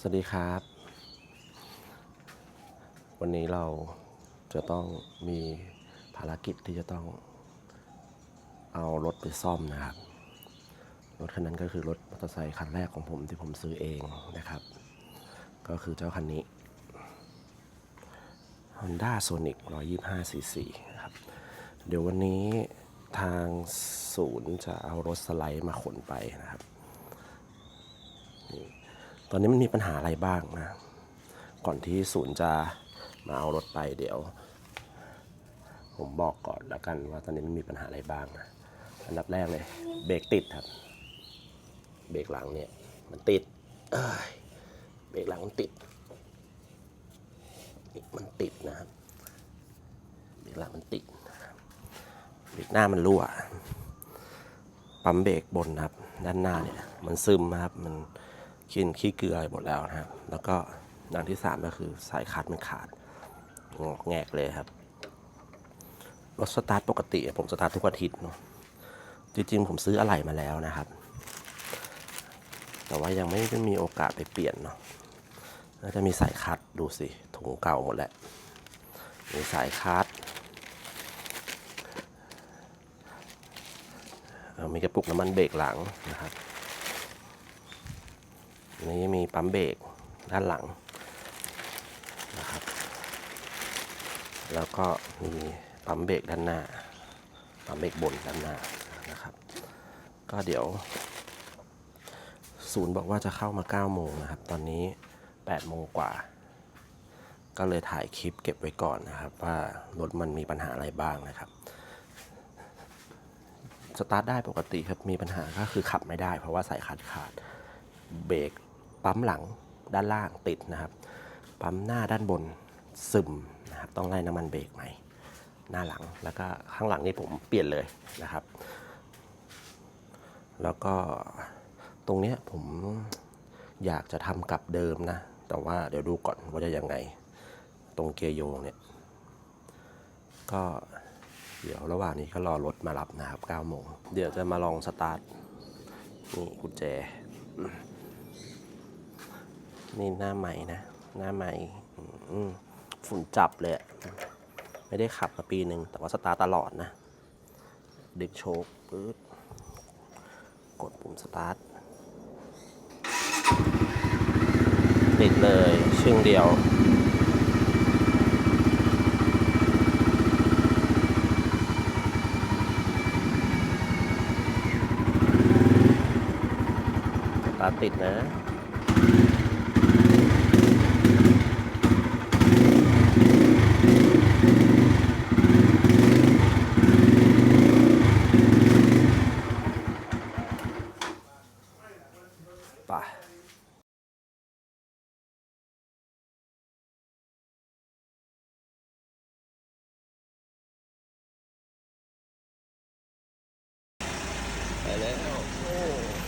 สวัสดีครับ วันนี้เราจะต้องมีภารกิจที่จะต้องเอารถไปซ่อมนะครับ รถคันนั้นก็คือรถมอเตอร์ไซค์คันแรกของผมที่ผมซื้อเองนะครับ ก็คือเจ้าคันนี้ Honda Sonic 125 cc นะครับ เดี๋ยววันนี้ทางศูนย์จะเอารถสไลด์มาขนไปนะครับนี่ ตอนนี้มันมีปัญหาอะไรบ้างนะ ก่อนที่ศูนย์จะมาเอารถไปเดี๋ยว ผมบอกก่อนแล้วกันว่าตอนนี้มันมีปัญหาอะไรบ้างนะ อันดับแรกเลย เบรกติดครับ เบรกหลังเนี่ย มันติดเเบรกหลังมันติด มันติดนะครับ เบรกหลังมันติด เบรกหน้ามันรั่ว ปั๊มเบรกบนครับ ด้านหน้าเนี่ย มันซึมนะครับ มัน กินขี้เกลือหมดแล้วนะครับ แล้วก็อย่างที่สามก็คือสายคัดมันขาดงอกแงกเลยครับรถสตาร์ทปกติ ผมสตาร์ททุกอาทิตย์เนาะจริงๆผมซื้ออะไหล่มาแล้วนะครับ แต่ว่ายังไม่ได้มีโอกาสไปเปลี่ยนเนาะน่าจะมีสายคัดดูสิถุงเก่าหมดแล้วมีสายคัดมีกระปุกน้ำมันเบรกหลังนะครับ นี่มีปั๊มเบรกด้านหลังนะครับ แล้วก็มีปั๊มเบรกด้านหน้า ปั๊มเบรกบนด้านหน้านะครับ ก็เดี๋ยว ศูนย์บอกว่าจะเข้ามา9โมงนะครับ ตอนนี้8โมงกว่า ก็เลยถ่ายคลิปเก็บไว้ก่อนนะครับ ว่ารถมันมีปัญหาอะไรบ้างนะครับสตาร์ทได้ปกติครับ มีปัญหาก็คือขับไม่ได้เพราะว่าสายขาดขาดเบรก ปั๊มหลังด้านล่างติดนะครับ ปั๊มหน้าด้านบนซึมนะครับต้องไล่น้ำมันเบรกใหม่ หน้าหลังแล้วก็ข้างหลังนี่ผมเปลี่ยนเลยนะครับ แล้วก็ตรงเนี้ยผมอยากจะทำกลับเดิมนะ แต่ว่าเดี๋ยวดูก่อนว่าจะยังไง ตรงเกียร์โยงเนี่ย ก็เดี๋ยวระหว่างนี้ก็รอรถมารับนะครับ9โมงเดี๋ยวจะมาลองสตาร์ทนี่กุญแจ นี่หน้าใหม่นะ หน้าใหม่ฝุ่นจับเลย ไม่ได้ขับมาปีหนึ่ง แต่ว่าสตาร์ตลอดนะ ดึงโชคปื๊ดกดปุ่มสตาร์ท ติดเลยชึ่งเดียวตาติดนะ Ela é.